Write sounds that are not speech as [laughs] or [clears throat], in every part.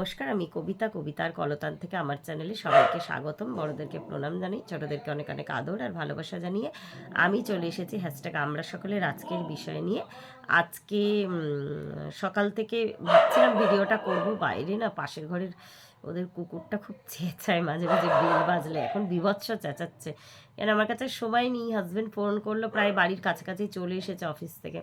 নমস্কার, আমি কবিতা। কবিতার কলতান থেকে আমার চ্যানেলে সবাইকে স্বাগতম। বড়দেরকে প্রণাম জানাই, ছোটদেরকে অনেক অনেক আদর আর ভালোবাসা জানিয়ে আমি চলে এসেছি হ্যাশট্যাগ আমরা সকলের আজকের বিষয় নিয়ে। আজকে সকাল থেকে ভাবছিলাম ভিডিওটা করব, বাইরে না পাশের ঘরের ওদের কুকুরটা খুব চেঁচায় মাঝে মাঝে, বিল বাজলে। এখন বিভৎস চেঁচাচ্ছে। কেন, আমার কাছে সময় নেই। হাজব্যান্ড ফোন করল, প্রায় বাড়ির কাছাকাছি চলে এসেছে অফিস থেকে।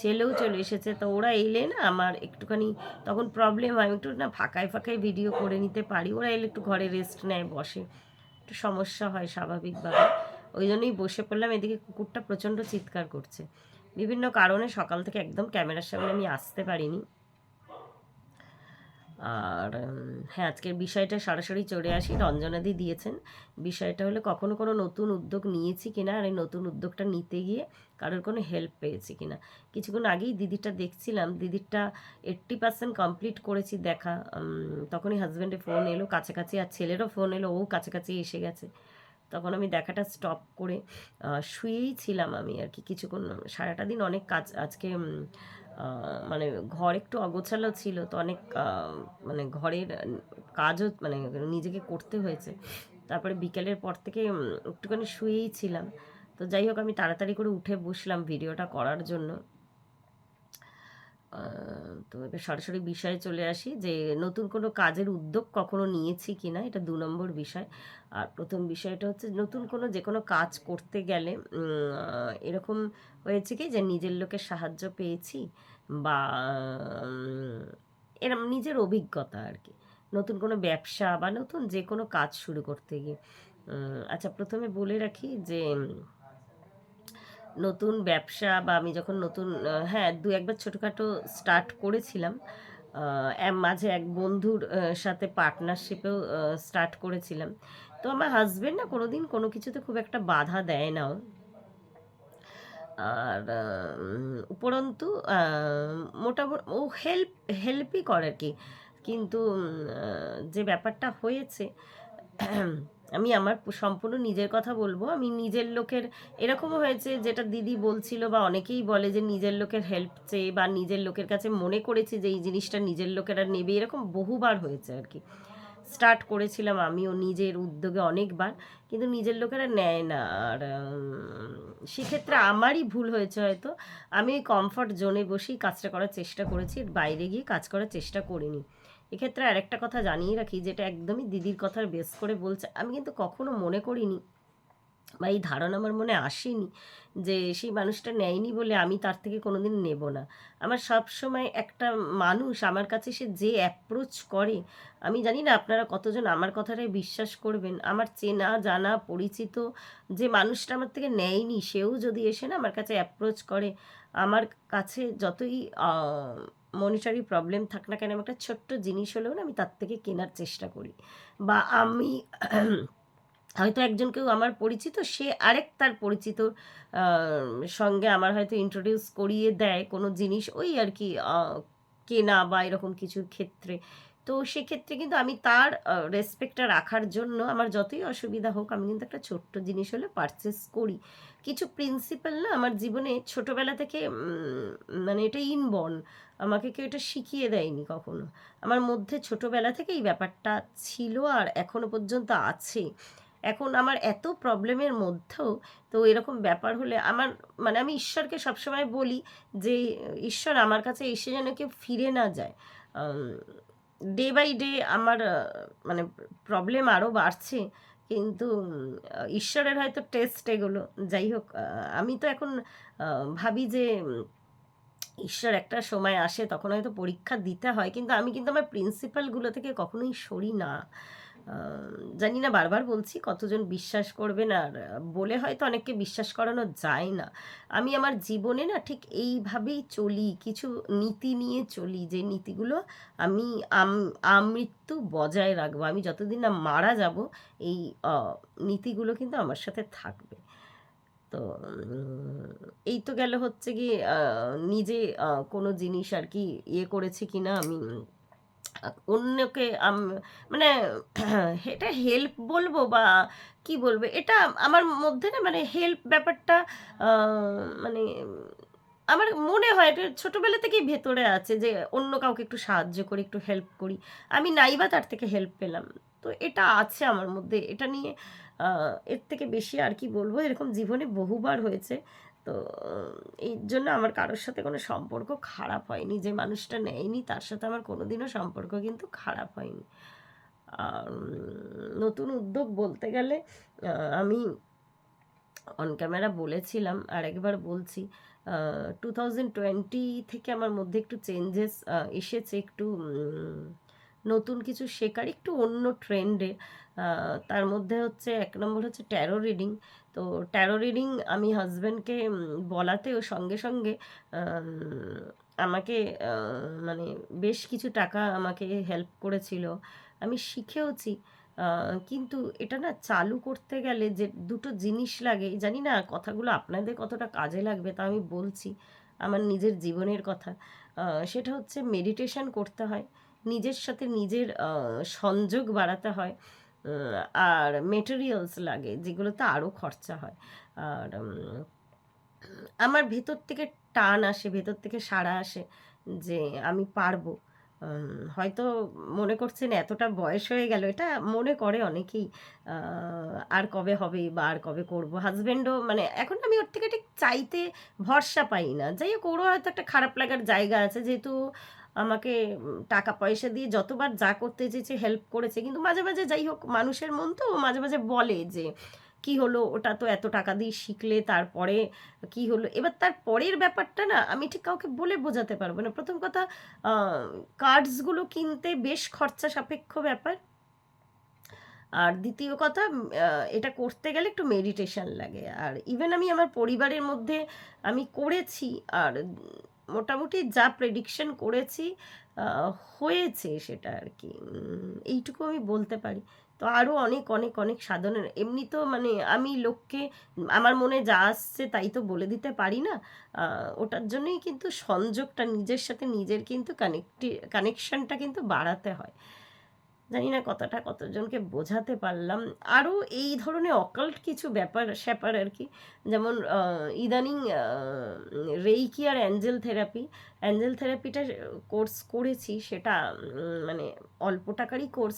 ছেলেও চলে এসেছে, তো ওরা এলে না আমার একটুখানি তখন প্রবলেম হয় একটু না ফাঁকায় ফাঁকায় ভিডিও করে নিতে পারি। ওরা এলে একটু ঘরে রেস্ট নেয়, বসে। একটু সমস্যা হয় স্বাভাবিকভাবে। ওই জন্যই বসে পড়লাম, এদিকে কুকুরটা প্রচণ্ড চিৎকার করছে। বিভিন্ন কারণে সকাল থেকে একদম ক্যামেরার সামনে আমি আসতে পারিনি। আর হ্যাঁ আজকের বিষয়টা সরাসরি চলে আসি। রঞ্জনাদি দিয়েছেন। বিষয়টা হলো কখনো কোনো নতুন উদ্যোগ নিয়েছি কিনা আর এই নতুন উদ্যোগটা নিতে গিয়ে কারোর কোনো হেল্প পেয়েছি কিনা? কিছুক্ষণ আগেই দিদিটা দেখছিলাম। দিদিরটা এইট্টি পার্সেন্ট কমপ্লিট করেছি দেখা। তখনই হাজব্যান্ডের ফোন এলো, কাছাকাছি আর ছেলেরও ফোন এলো, ও কাছাকাছি এসে গেছে। তখন আমি দেখাটা স্টপ করে শুয়েই ছিলাম আমি আর কি কিছুক্ষণ। সারাটা দিন অনেক কাজ, আজকে মানে ঘর একটু অগোছালো ছিল তো অনেক মানে ঘরের কাজও মানে নিজেকে করতে হয়েছে। তারপরে বিকেলের পর থেকে একটুখানি শুয়েই ছিলাম। তো যাই হোক, আমি তাড়াতাড়ি করে উঠে বসলাম ভিডিওটা করার জন্য। তো এবার সরাসরি বিষয়ে চলে আসি যে নতুন কোনো কাজের উদ্যোগ কখনো নিয়েছি কি না এটা দু নম্বর বিষয়। আর প্রথম বিষয়টা হচ্ছে নতুন কোনো যে কোনো কাজ করতে গেলে এরকম হয়েছে কি যে নিজের লোকের সাহায্য পেয়েছি বা এরম নিজের অভিজ্ঞতা আর কি। নতুন কোনো ব্যবসা বা নতুন যে কোনো কাজ শুরু করতে গিয়ে। আচ্ছা প্রথমে বলে রাখি যে নতুন ব্যবসা বা আমি যখন নতুন হ্যাঁ দু একবার ছোটোখাটো স্টার্ট করেছিলাম মাঝে এক বন্ধুর সাথে পার্টনারশিপেও স্টার্ট করেছিলাম তো আমার হাজব্যান্ড না কোনোদিন কোনো কিছুতে খুব একটা বাধা দেয় না ও। আর উপরন্তু মোটামুটি, ও হেল্প হেল্পই করে আর কি কিন্তু যে ব্যাপারটা হয়েছে আমি আমার সম্পূর্ণ নিজের কথা বলব। আমি নিজের লোকের, এরকমও হয়েছে যেটা দিদি বলছিল বা অনেকেই বলে যে নিজের লোকের হেল্প চেয়ে বা নিজের লোকের কাছে মনে করেছি যে এই জিনিসটা নিজের লোকেরা নেবে, এরকম বহুবার হয়েছে আর কি। স্টার্ট করেছিলাম আমিও নিজের উদ্যোগে অনেকবার, কিন্তু নিজের লোকেরা নেয় না। আর সেক্ষেত্রে আমারই ভুল হয়েছে হয়তো। আমি কমফর্ট জোনে বসেই কাজটা করার চেষ্টা করেছি, বাইরে গিয়ে কাজ করার চেষ্টা করিনি। এক্ষেত্রে আরেকটা কথা জানিয়ে রাখি, যেটা একদমই দিদির কথার বেস করে বলছে, আমি কিন্তু কখনো মনে করিনি বা এই ধারণা আমার মনে আসেনি যে সেই মানুষটা নেয়নি বলে আমি তার থেকে কোনোদিন নেব না। আমার সব সময় একটা মানুষ আমার কাছে সে যে অ্যাপ্রোচ করে, আমি জানি না আপনারা কতজন আমার কথাটাই বিশ্বাস করবেন, আমার চেনা, জানা, পরিচিত যে মানুষটা আমার থেকে নেয়নি, সেও যদি এসে না আমার কাছে অ্যাপ্রোচ করে, আমার কাছে যতই মনিটারি প্রবলেম থাক না কেন আমি একটা ছোট্ট জিনিস হলেও না আমি তার থেকে কেনার চেষ্টা করি। বা আমি [clears throat] হয়তো একজন কেউ আমার পরিচিত, সে আরেক তার পরিচিত সঙ্গে আমার হয়তো ইন্ট্রোডিউস করিয়ে দেয় কোনো জিনিস, ওই আর কি কেনা বা এরকম কিছুর ক্ষেত্রে। তো সেক্ষেত্রে কিন্তু আমি তার রেসপেক্টটা রাখার জন্য আমার যতই অসুবিধা হোক আমি কিন্তু একটা ছোট্ট জিনিস হলে পারচেস করি। কিছু প্রিন্সিপাল না আমার জীবনে ছোটোবেলা থেকে মানে এটা ইনবর্ন আমাকে কেউ এটা শিখিয়ে দেয়নি কখনো। আমার মধ্যে ছোটোবেলা থেকে এই ব্যাপারটা ছিল আর এখনও পর্যন্ত আছে। এখন আমার এত প্রবলেমের মধ্যেও, তো এরকম ব্যাপার হলে আমার মানে আমি ঈশ্বরকে সবসময় বলি যে, ঈশ্বর আমার কাছে এসে যেন কেউ ফিরে না যায়। ডে বাই ডে আমার মানে প্রবলেম আরও বাড়ছে। কিন্তু ঈশ্বরের হয়তো টেস্ট এগুলো। যাই হোক আমি তো এখন ভাবি যে ঈশ্বর একটা সময় আসে, তখন হয়তো পরীক্ষা দিতে হয়। কিন্তু আমি কিন্তু আমার প্রিন্সিপালগুলো থেকে কখনোই সরি না। জানি না বারবার বলছি কতজন বিশ্বাস করবেন আর বলে হয়তো অনেককে বিশ্বাস করানো যায় না। আমি আমার জীবনে না ঠিক এইভাবেই চলি, কিছু নীতি নিয়ে চলি, যে নীতিগুলো আমি আম- আমৃত্যু বজায় রাখব, আমি যতদিন না মারা যাব, এই নীতিগুলো কিন্তু আমার সাথে থাকবে। তো এই তো গেল হচ্ছে কি নিজে কোনো জিনিস আর কি ইয়ে করেছি কিনা, আমি অন্যকে মানে [clears throat] এটা হেল্প বলব বা কি বলব? এটা আমার মধ্যে না মানে হেল্প ব্যাপারটা মানে আমার মনে হয় এটা ছোটোবেলা থেকেই ভেতরে আছে যে অন্য কাউকে একটু সাহায্য করি, একটু হেল্প করি। আমি নাইবা তার থেকে হেল্প পেলাম। তো এটা আছে আমার মধ্যে। এটা নিয়ে এর থেকে বেশি আর কি বলব? এরকম জীবনে বহুবার হয়েছে। তো এই জন্য আমার কারোর সাথে কোনো সম্পর্ক খারাপ হয়নি। যে মানুষটা নেয়নি, তার সাথে আমার কোনোদিনও সম্পর্ক কিন্তু খারাপ হয়নি। নতুন উদ্যোগ বলতে গেলে আমি অন ক্যামেরা বলেছিলাম আর একবার বলছি টু থাউজেন্ড টোয়েন্টি থেকে আমার মধ্যে একটু চেঞ্জেস এসেছে একটু নতুন কিছু শেখার, একটু অন্য ট্রেন্ডে তার মধ্যে হচ্ছে, এক নম্বর হচ্ছে ট্যারো রিডিং তো ট্যারো রিডিং আমি হাজব্যান্ডকে বলাতে ও সঙ্গে সঙ্গে আমাকে মানে বেশ কিছু টাকা আমাকে হেল্প করেছিল। আমি শিখেওছি কিন্তু এটা না চালু করতে গেলে যে দুটো জিনিস লাগে, জানি না কথাগুলো আপনাদের কতটা কাজে লাগবে তা আমি বলছি, আমার নিজের জীবনের কথা। সেটা হচ্ছে মেডিটেশন করতে হয়, নিজের সাথে নিজের সংযোগ বাড়াতে হয়। আর মেটেরিয়ালস লাগে, যেগুলোতে আরও খরচা হয়। আর আমার ভেতর থেকে টান আসে, ভেতর থেকে সাড়া আসে যে আমি পারব। হয়তো মনে করছেন এতটা বয়স হয়ে গেল, এটা মনে করে অনেকেই। আর কবে হবে বা আর কবে করব? হাজব্যান্ডও মানে এখন আমি ওর থেকে ঠিক চাইতে ভরসা পাই না। যাই হোক, ওরও হয়তো একটা খারাপ লাগার জায়গা আছে, যেহেতু আমাকে টাকা পয়সা দিয়ে যতবার যা করতে চেয়েছে হেল্প করেছে। কিন্তু মাঝে মাঝে যাই হোক, মানুষের মন তো মাঝে মাঝে বলে যে, কি হলো? ওটা তো এত টাকা দিয়ে শিখলে, তারপরে কি হলো? এবার তার পরের ব্যাপারটা না, আমি ঠিক কাউকে বলে বোঝাতে পারব না। প্রথম কথা কার্ডসগুলো কিনতে বেশ খরচা সাপেক্ষ ব্যাপার। আর দ্বিতীয় কথা এটা করতে গেলে একটু মেডিটেশন লাগে। আর ইভেন আমি আমার পরিবারের মধ্যে আমি করেছি, আর মোটামুটি যা প্রেডিকশন করেছি হয়েছে সেটা আর কি। এইটুকু আমি বলতে পারি। তো আরও অনেক অনেক অনেক সাধনের এমনি তো মানে আমি লোককে, আমার মনে যা আসছে তাই তো বলে দিতে পারি না। ওটার জন্যই কিন্তু সংযোগটা নিজের সাথে নিজের কিন্তু কানেক্টি কানেকশানটা কিন্তু বাড়াতে হয়। জানি না কথাটা কতজনকে বোঝাতে পারলাম। আরও এই ধরনের অকাল্ট কিছু ব্যাপার স্যাপার আর কি যেমন ইদানিং রেইকি আর অ্যাঞ্জেল থেরাপি অ্যাঞ্জেল থেরাপিটা কোর্স করেছি সেটা মানে অল্প টাকারই কোর্স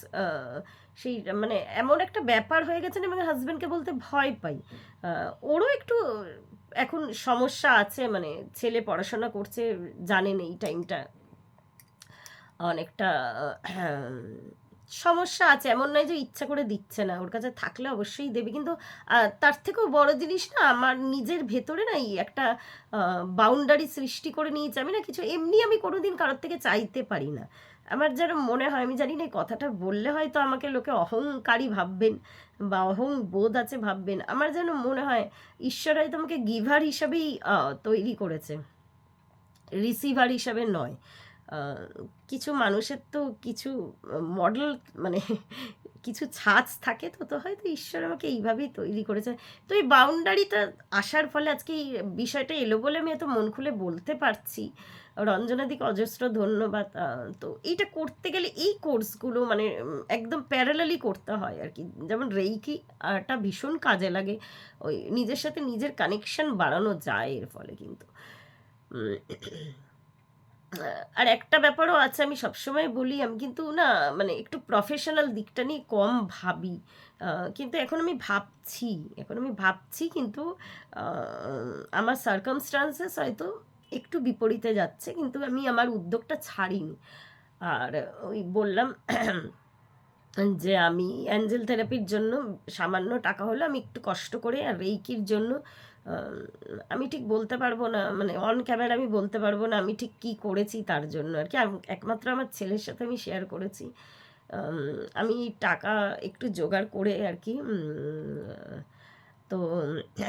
সেই মানে এমন একটা ব্যাপার হয়ে গেছে না আমি হাজব্যান্ডকে বলতে ভয় পাই। ওরও একটু এখন সমস্যা আছে মানে ছেলে পড়াশোনা করছে জানেন এই টাইমটা। অনেকটা আহ, সমস্যা আছে, এমন নয় যে ইচ্ছা করে দিচ্ছে না, ওর কাছে থাকলে অবশ্যই দেবে। কিন্তু তার থেকেও বড় জিনিস না, আমার নিজের ভেতরে না একটা বাউন্ডারি সৃষ্টি করে নিয়েছে। আমি না কিছু, এমনি আমি কোনোদিন কারোর থেকে চাইতে পারি না। আমার যেন মনে হয়, আমি জানি না এই কথাটা বললে হয়তো আমাকে লোকে অহংকারী ভাববেন বা অহং বোধ আছে ভাববেন। আমার যেন মনে হয়, ঈশ্বর হয়তো আমাকে গিভার হিসাবেই তৈরি করেছে। রিসিভার হিসাবে নয়। কিছু মানুষের তো কিছু মডেল মানে [laughs] কিছু ছাঁচ থাকে তো তো হয়তো ঈশ্বর আমাকে এইভাবেই তৈরি করেছে। তো এই বাউন্ডারিটা আসার ফলে আজকে এই বিষয়টা এলো বলে আমি এত মন খুলে বলতে পারছি। রঞ্জনাদিকে অজস্র ধন্যবাদ তো এইটা করতে গেলে এই কোর্সগুলো মানে একদম প্যারালালি করতে হয় আর কি। যেমন রেইকি আরটা ভীষণ কাজে লাগে, ওই নিজের সাথে নিজের কানেকশন বাড়ানো যায় এর ফলে কিন্তু। আর একটা ব্যাপারও আছে, আমি সবসময় বলি, আমি কিন্তু না মানে একটু প্রফেশনাল দিকটা নিয়ে কম ভাবি। কিন্তু এখন আমি ভাবছি, এখন আমি ভাবছি কিন্তু আমার সার্কামস্টান্সেস হয়তো একটু বিপরীতে যাচ্ছে, কিন্তু আমি আমার উদ্যোগটা ছাড়িনি। আর ওই বললাম যে আমি অ্যাঞ্জেল থেরাপির জন্য সামান্য টাকা হলো আমি একটু কষ্ট করে আর রেইকির জন্য আমি ঠিক বলতে পারব না মানে অন ক্যামেরা আমি বলতে পারব না আমি ঠিক কি করেছি তার জন্য আর কি। একমাত্র আমার ছেলের সাথে আমি শেয়ার করেছি। আমি টাকা একটু জোগাড় করে আর কি তো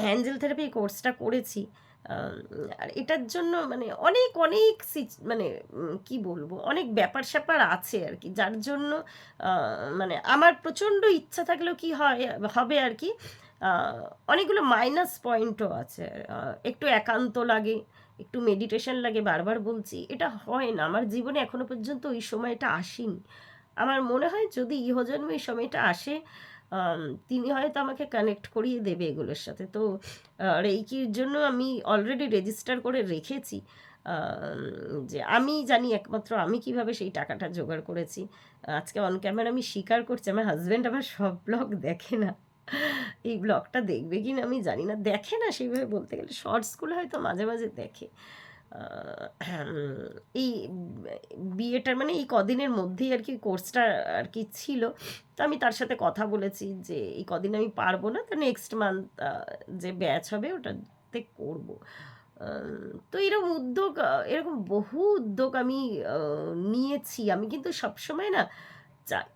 অ্যাঞ্জেল থেরাপি কোর্সটা করেছি। আর এটার জন্য মানে অনেক অনেক মানে কি বলব, অনেক ব্যাপার স্যাপার আছে আর কি, যার জন্য মানে আমার প্রচণ্ড ইচ্ছা থাকলেও কি হয়, হবে আর কি অনেকগুলো মাইনাস পয়েন্টও আছে। একটু একান্ত লাগে, একটু মেডিটেশন লাগে, বারবার বলছি, এটা হয় না। আমার জীবনে এখনও পর্যন্ত ওই সময়টা আসেনি। আমার মনে হয় যদি ইহজন্মে এই সময়টা আসে তিনি হয়তো আমাকে কানেক্ট করিয়ে দেবে এগুলোর সাথে। তো রেইকির জন্য আমি অলরেডি রেজিস্টার করে রেখেছি যে আমি জানি একমাত্র আমি কীভাবে সেই টাকাটা জোগাড় করেছি। আজকে অন ক্যামেরা আমি স্বীকার করছি, আমার হাজব্যান্ড আমার সব ব্লগ দেখে না। এই ব্লগটা দেখবে কি না আমি জানি না। দেখে না সেইভাবে বলতে গেলে। শর্টসগুলো হয়তো মাঝে মাঝে দেখে। আহ, এই বিয়েটার মানে এই কদিনের মধ্যেই আর কি কোর্সটা আর কি ছিল। তো আমি তার সাথে কথা বলেছি যে এই কদিন আমি পারব না তো নেক্সট মান্থ যে ব্যাচ হবে ওটাতে করব। তো এরকম উদ্যোগ এরকম বহু উদ্যোগ আমি নিয়েছি। আমি কিন্তু সবসময় না চাই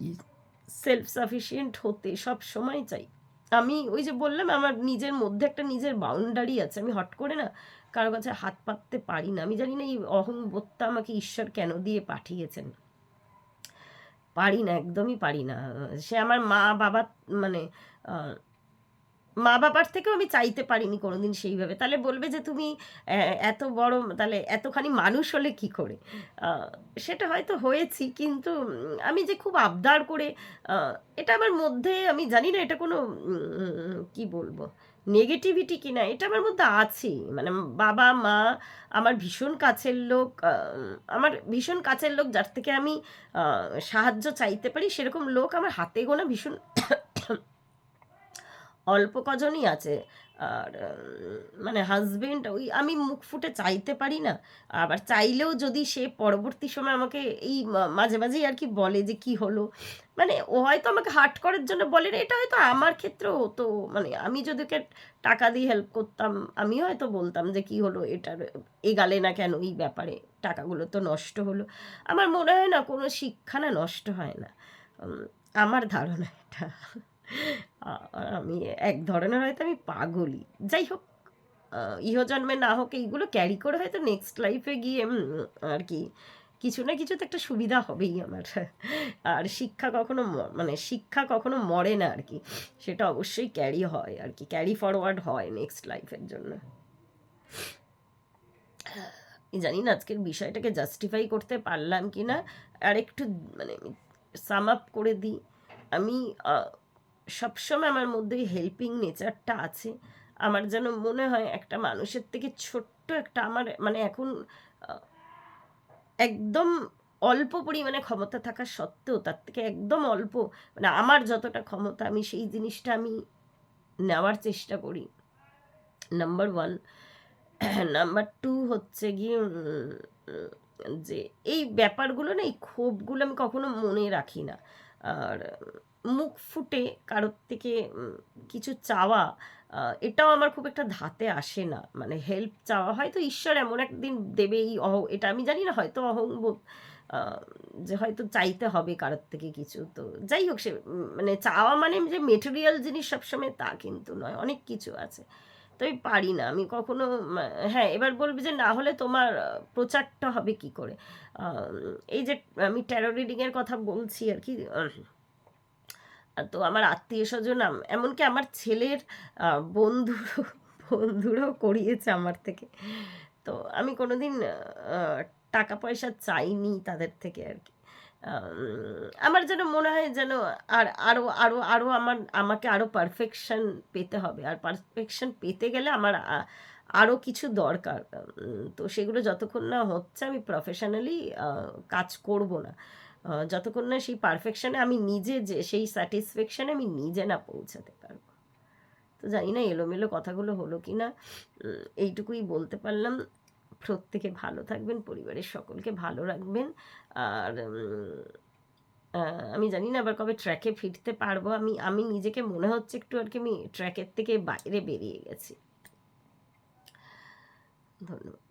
সেলফ সাফিসিয়েন্ট হতে সব সময় চাই। আমি ওই যে বললাম, আমার নিজের মধ্যে একটা নিজের বাউন্ডারি আছে। আমি হট করে না কারও কাছে হাত পাততে পারি না। আমি জানি না এই অহংবোধটা আমাকে ঈশ্বর কেন দিয়ে পাঠিয়েছেন। পারি না, একদমই পারি না। সে আমার মা বাবা মানে মা বাবার থেকেও আমি চাইতে পারিনি কোনোদিন সেইভাবে। তাহলে বলবে যে তুমি এত বড়, তাহলে এতখানি মানুষ হলে কি করে? সেটা হয়তো হয়েছি, কিন্তু আমি যে খুব আবদার করে এটা আমার মধ্যে আমি জানি না এটা কোনো কি বলব নেগেটিভিটি কি না এটা আমার মধ্যে আছে মানে বাবা, মা, আমার ভীষণ কাছের লোক আমার ভীষণ কাছের লোক যার থেকে আমি সাহায্য চাইতে পারি, সেরকম লোক আমার হাতে গোনা ভীষণ অল্প কজনই আছে। আর মানে হাজবেন্ড ওই আমি মুখ ফুটে চাইতে পারি না। আবার চাইলেও যদি সে পরবর্তী সময় আমাকে এই মাঝে মাঝেই আর কি বলে যে কি হলো। মানে ও হয়তো আমাকে হার্ট করার জন্য বলে না, এটা হয়তো আমার ক্ষেত্রেও হতো মানে আমি যদি ওকে টাকা দিয়ে হেল্প করতাম আমিও হয়তো বলতাম যে কি হলো এটার এগালে না কেন এই ব্যাপারে, টাকাগুলো তো নষ্ট হলো। আমার মনে হয় না কোনো শিক্ষা না নষ্ট হয় না। আমার ধারণা এটা। আমি এক ধরনের হয়তো আমি পাগলি যাই হোক ইহজন্মে না হোক এইগুলো ক্যারি করে হয়তো নেক্সট লাইফে গিয়ে আর কি, কিছু না কিছু তো একটা সুবিধা হবেই আমার। আর শিক্ষা কখনো মানে শিক্ষা কখনো মরে না আর কি। সেটা অবশ্যই ক্যারি হয় আর কি ক্যারি ফরওয়ার্ড হয় নেক্সট লাইফের জন্য। জানি না আজকের বিষয়টাকে জাস্টিফাই করতে পারলাম কি না আর একটু মানে সাম আপ করে দিই। আমি সবসময় আমার মধ্যে হেল্পিং নেচারটা আছে। আমার যেন মনে হয় একটা মানুষের থেকে ছোট্ট একটা আমার মানে এখন একদম অল্প পরিমাণে ক্ষমতা থাকা সত্ত্বেও তার থেকে একদম অল্প মানে আমার যতটা ক্ষমতা, আমি সেই জিনিসটা আমি নেওয়ার চেষ্টা করি। নাম্বার ওয়ান নাম্বার টু হচ্ছে গিয়ে যে এই ব্যাপারগুলো না, এই ক্ষোভগুলো আমি কখনো মনে রাখি না। আর মুখ ফুটে কারোর থেকে কিছু চাওয়া এটাও আমার খুব একটা ধাতে আসে না। মানে হেল্প চাওয়া হয়তো ঈশ্বর এমন একদিন দেবে এই অহ, এটা আমি জানি না হয়তো অহংবোধ যে হয়তো চাইতে হবে কারোর থেকে কিছু। তো যাই হোক সে মানে চাওয়া মানে যে মেটেরিয়াল জিনিস সবসময় তা কিন্তু নয়, অনেক কিছু আছে। তো আমি পারি না, আমি কখনো হ্যাঁ এবার বলবি যে না হলে তোমার প্রচারটা হবে কি করে? এই যে আমি ট্যারো রিডিংয়ের কথা বলছি আর কি তো আমার আত্মীয় স্বজন এমনকি আমার ছেলের বন্ধু বন্ধুরাও করিয়েছে আমার থেকে। তো আমি কোনোদিন টাকা পয়সা চাইনি তাদের থেকে আর কি। আমার যেন মনে হয় যেন আর আরও আরও আরও আমার, আমাকে আরও পারফেকশন পেতে হবে। আর পারফেকশন পেতে গেলে আমার আরও কিছু দরকার। তো সেগুলো যতক্ষণ না হচ্ছে আমি প্রফেশনালি কাজ করব না। যতক্ষণ না সেই পারফেকশনে আমি নিজে যে, সেই স্যাটিসফ্যাকশনে আমি নিজে না পৌঁছাতে পারব। তো জানি না এলোমেলো কথাগুলো হলো কি না এইটুকুই বলতে পারলাম। প্রত্যেকে ভালো থাকবেন, পরিবারের সকলকে ভালো রাখবেন। আর আমি জানি না আবার কবে ট্র্যাকে ফিরতে পারব। আমি আমি নিজেকে মনে হচ্ছে একটু আর কি আমি ট্র্যাকের থেকে বাইরে বেরিয়ে গেছি। ধন্যবাদ।